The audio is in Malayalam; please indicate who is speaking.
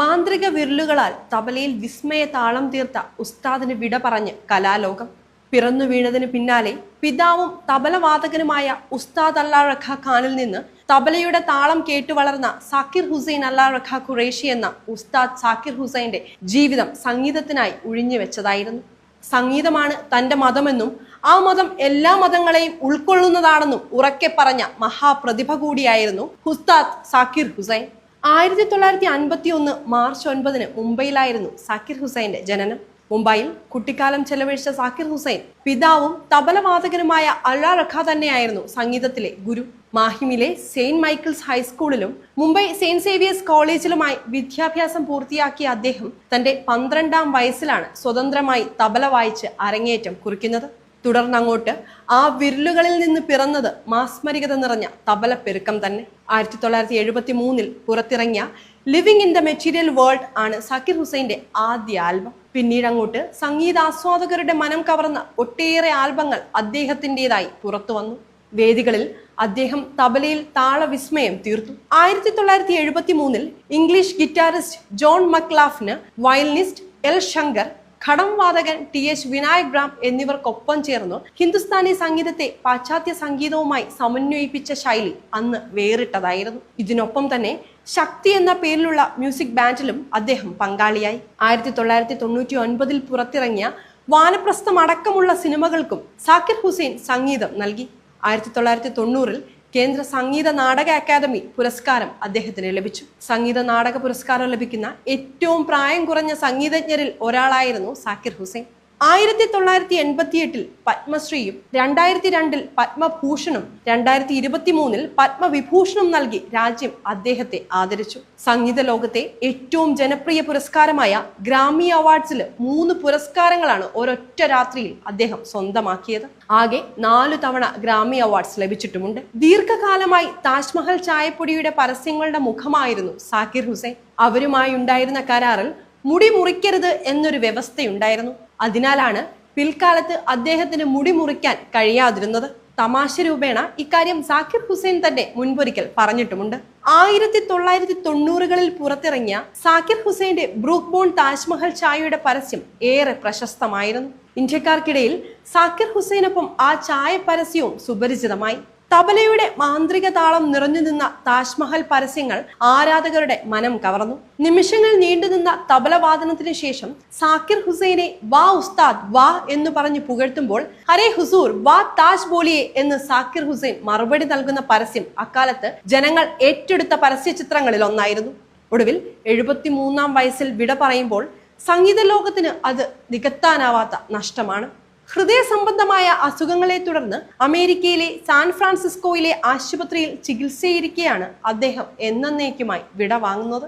Speaker 1: മാന്ത്രിക വിരലുകളാൽ തബലയിൽ വിസ്മയ താളം തീർത്ത ഉസ്താദിന് വിട പറഞ്ഞ് കലാലോകം. പിറന്നു വീണതിന് പിന്നാലെ പിതാവും തബലവാദകനുമായ ഉസ്താദ് അല്ലാ റഖ ഖാനിൽ നിന്ന് തബലയുടെ താളം കേട്ടു വളർന്ന സാക്കിർ ഹുസൈൻ അല്ലാ റഖ ഖുറേഷി എന്ന ഉസ്താദ് സാക്കിർ ഹുസൈന്റെ ജീവിതം സംഗീതത്തിനായി ഉഴിഞ്ഞു വെച്ചതായിരുന്നു. സംഗീതമാണ് തന്റെ മതമെന്നും ആ മതം എല്ലാ മതങ്ങളെയും ഉൾക്കൊള്ളുന്നതാണെന്നും ഉറക്കെ പറഞ്ഞ മഹാപ്രതിഭ കൂടിയായിരുന്നു ഉസ്താദ് സാക്കിർ ഹുസൈൻ. ആയിരത്തി തൊള്ളായിരത്തി അൻപത്തി ഒന്ന് മാർച്ച് ഒൻപതിന് മുംബൈയിലായിരുന്നു സാക്കിർ ഹുസൈന്റെ ജനനം. മുംബൈയിൽ കുട്ടിക്കാലം ചെലവഴിച്ച സാക്കിർ ഹുസൈൻ പിതാവും തബലവാദകനുമായ അല്ലാ റഖ തന്നെയായിരുന്നു സംഗീതത്തിലെ ഗുരു. മാഹിമിലെ സെയിന്റ് മൈക്കിൾസ് ഹൈസ്കൂളിലും മുംബൈ സെയിന്റ് സേവിയേഴ്സ് കോളേജിലുമായി വിദ്യാഭ്യാസം പൂർത്തിയാക്കിയ അദ്ദേഹം തന്റെ പന്ത്രണ്ടാം വയസ്സിലാണ് സ്വതന്ത്രമായി തബല വായിച്ച് അരങ്ങേറ്റം കുറിക്കുന്നത്. തുടർന്നങ്ങോട്ട് ആ വിരലുകളിൽ നിന്ന് പിറന്നത് മാസ്മരികത നിറഞ്ഞ തബല പെരുക്കം തന്നെ. ആയിരത്തി തൊള്ളായിരത്തി എഴുപത്തി മൂന്നിൽ പുറത്തിറങ്ങിയ living in the material world ആണ് സക്കീർ ഹുസൈന്റെ ആദ്യ ആൽബം. പിന്നീട് അങ്ങോട്ട് സംഗീതാസ്വാദകരുടെ മനം കവർന്ന ഒട്ടേറെ ആൽബങ്ങൾ അദ്ദേഹത്തിന്റെതായി പുറത്തു വന്നു. വേദികളിൽ അദ്ദേഹം തബലയിൽ താളവിസ്മയം തീർത്തു. ആയിരത്തി തൊള്ളായിരത്തി എഴുപത്തി മൂന്നിൽ ഇംഗ്ലീഷ് ഗിറ്റാറിസ്റ്റ് ജോൺ മക്ലാഫിന് വയലിനിസ്റ്റ് എൽ ശങ്കർ ഘടം വാദകൻ ടി എച്ച് വിനായക് ബ്രാം എന്നിവർക്കൊപ്പം ചേർന്നു ഹിന്ദുസ്ഥാനി സംഗീതത്തെ പാശ്ചാത്യ സംഗീതവുമായി സമന്വയിപ്പിച്ച ശൈലി അന്ന് വേറിട്ടതായിരുന്നു. ഇതിനൊപ്പം തന്നെ ശക്തി എന്ന പേരിലുള്ള മ്യൂസിക് ബാൻഡിലും അദ്ദേഹം പങ്കാളിയായി. ആയിരത്തി തൊള്ളായിരത്തി തൊണ്ണൂറ്റി ഒൻപതിൽ പുറത്തിറങ്ങിയ വാനപ്രസ്ഥം അടക്കമുള്ള സിനിമകൾക്കും സാക്കിർ ഹുസൈൻ സംഗീതം നൽകി. ആയിരത്തി തൊള്ളായിരത്തി തൊണ്ണൂറിൽ കേന്ദ്ര സംഗീത നാടക അക്കാദമി പുരസ്കാരം അദ്ദേഹത്തിന് ലഭിച്ചു. സംഗീത നാടക പുരസ്കാരം ലഭിക്കുന്ന ഏറ്റവും പ്രായം കുറഞ്ഞ സംഗീതജ്ഞരിൽ ഒരാളായിരുന്നു സാക്കിർ ഹുസൈൻ. ആയിരത്തി തൊള്ളായിരത്തി എൺപത്തി എട്ടിൽ പത്മശ്രീയും രണ്ടായിരത്തി രണ്ടിൽ പത്മഭൂഷണും രണ്ടായിരത്തി ഇരുപത്തി മൂന്നിൽ പത്മവിഭൂഷണും നൽകി രാജ്യം അദ്ദേഹത്തെ ആദരിച്ചു. സംഗീത ലോകത്തെ ഏറ്റവും ജനപ്രിയ പുരസ്കാരമായ ഗ്രാമി അവാർഡ്സിൽ മൂന്ന് പുരസ്കാരങ്ങളാണ് ഒരൊറ്റ രാത്രിയിൽ അദ്ദേഹം സ്വന്തമാക്കിയത്. ആകെ നാലു തവണ ഗ്രാമി അവാർഡ്സ് ലഭിച്ചിട്ടുമുണ്ട്. ദീർഘകാലമായി താജ്മഹൽ ചായപ്പൊടിയുടെ പരസ്യങ്ങളുടെ മുഖമായിരുന്നു സാക്കിർ ഹുസൈൻ. അവരുമായി ഉണ്ടായിരുന്ന കരാറിൽ മുടി മുറിക്കരുത് എന്നൊരു വ്യവസ്ഥയുണ്ടായിരുന്നു. അതിനാലാണ് പിൽക്കാലത്ത് അദ്ദേഹത്തിന് മുടി മുറിക്കാൻ കഴിയാതിരുന്നത്. തമാശ രൂപേണ ഇക്കാര്യം സാക്കിർ ഹുസൈൻ തന്നെ മുൻപൊരിക്കൽ പറഞ്ഞിട്ടുമുണ്ട്. ആയിരത്തി തൊള്ളായിരത്തി തൊണ്ണൂറുകളിൽ പുറത്തിറങ്ങിയ സാക്കിർ ഹുസൈന്റെ ബ്രൂക്ക് ബോൺ താജ്മഹൽ ചായയുടെ പരസ്യം ഏറെ പ്രശസ്തമായിരുന്നു. ഇന്ത്യക്കാർക്കിടയിൽ സാക്കിർ ഹുസൈനൊപ്പം ആ ചായ പരസ്യവും സുപരിചിതമായി. തബലയുടെ മാന്ത്രിക താളം നിറഞ്ഞു നിന്ന താജ്മഹൽ പരസ്യങ്ങൾ ആരാധകരുടെ മനം കവർന്നു. നിമിഷങ്ങൾ നീണ്ടുനിന്ന തബലവാദനത്തിന് ശേഷം സാക്കിർ ഹുസൈനെ വാ ഉസ്താദ് വാ എന്ന് പറഞ്ഞ് പുകഴ്ത്തുമ്പോൾ ഹരേ ഹുസൂർ വാ താജ് ബോലിയെ എന്ന് സാക്കിർ ഹുസൈൻ മറുപടി നൽകുന്ന പരസ്യം അക്കാലത്ത് ജനങ്ങൾ ഏറ്റെടുത്ത പരസ്യ ചിത്രങ്ങളിൽ ഒന്നായിരുന്നു. ഒടുവിൽ എഴുപത്തി മൂന്നാം വയസ്സിൽ വിട പറയുമ്പോൾ സംഗീത ലോകത്തിന് അത് നികത്താനാവാത്ത നഷ്ടമാണ്. ഹൃദയ സംബന്ധമായ അസുഖങ്ങളെ തുടർന്ന് അമേരിക്കയിലെ സാൻ ഫ്രാൻസിസ്കോയിലെ ആശുപത്രിയിൽ ചികിത്സയിരിക്കെയാണ് അദ്ദേഹം എന്നേക്കുമായി വിട വാങ്ങുന്നത്